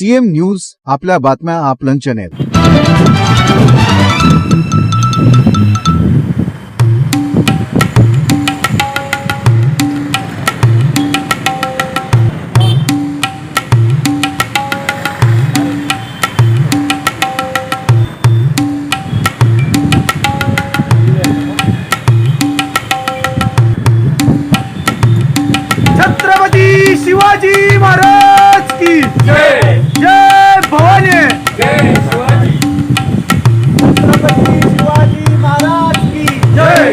CM news आपल्या बातम्या आपलं चॅनेल छत्रपती शिवाजी महाराज की जय. छत्रपती शिवाजी महाराज की जय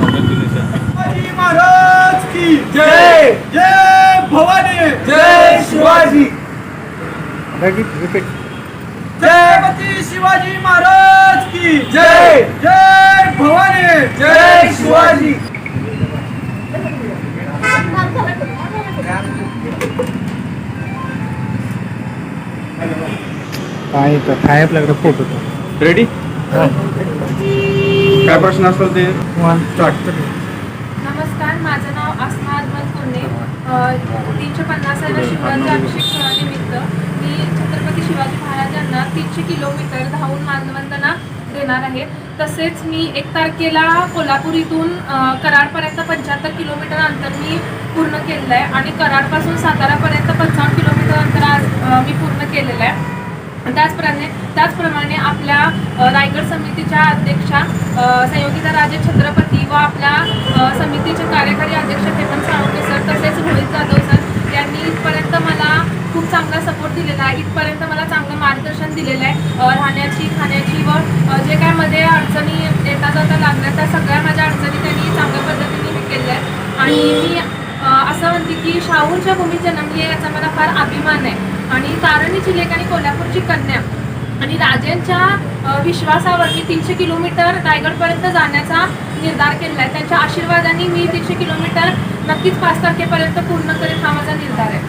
शिवाजी महाराज की जय जय भवानी जय शिवाजी छत्रपती शिवाजी महाराज की जय. जय भवानी. जय शिवाजी. काय तर काय आपल्याकडे फोटो रेडी काय प्रश्न असतो ते? नमस्कार माझं नाव आसमा अजमल कुर्णे अ, तीनशे पन्नासाव्या शिवराज्य अभिषेक सोहळ्यानिमित्त मी छत्रपती शिवाजी महाराजांना तीनशे किलोमीटर धावून मानवंदना देणार आहे. तसेच मी एक तारखेला कोल्हापूर इथून कराडपर्यंत पंच्याहत्तर किलोमीटर अंतर मी पूर्ण केलेलं आहे. आणि कराडपासून सातारापर्यंत पंचावन्न किलोमीटर अंतर आज मी पूर्ण केलेलं आहे. त्याचप्रमाणे त्याचप्रमाणे आपल्या रायगड समितीच्या अध्यक्षा संयोगिता राजे छत्रपती व आपल्या समितीचे कार्यकारी अध्यक्ष हेमंत साळुंके सर तसेच रोहित जाधव सर यांनी इथपर्यंत मला खूप चांगला सपोर्ट दिलेला आहे. इथपर्यंत दिलेलं आहे. राहण्याची खाण्याची व जे काय मध्ये अडचणी येता जाता लागल्या त्या सगळ्या माझ्या अडचणी त्यांनी चांगल्या पद्धतीने हे केल्या आहे आणि मी असं म्हणते की शाहूंच्या भूमीत जन्मली आहे याचा मला फार अभिमान आहे. आणि तारणीची लेख आणि कोल्हापूरची कन्या आणि राजांच्या विश्वासावरती तीनशे किलोमीटर रायगडपर्यंत जाण्याचा निर्धार केला आहे. त्यांच्या आशीर्वादाने मी तीनशे किलोमीटर नक्कीच पाच तारखेपर्यंत पूर्ण करेन हा माझा निर्धार आहे.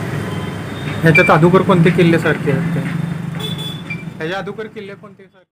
ह्याच्यात अगोदर कोणते किल्ले सारखे आहेत? ह्याच्या अगोदर किल्ले कोणते सर?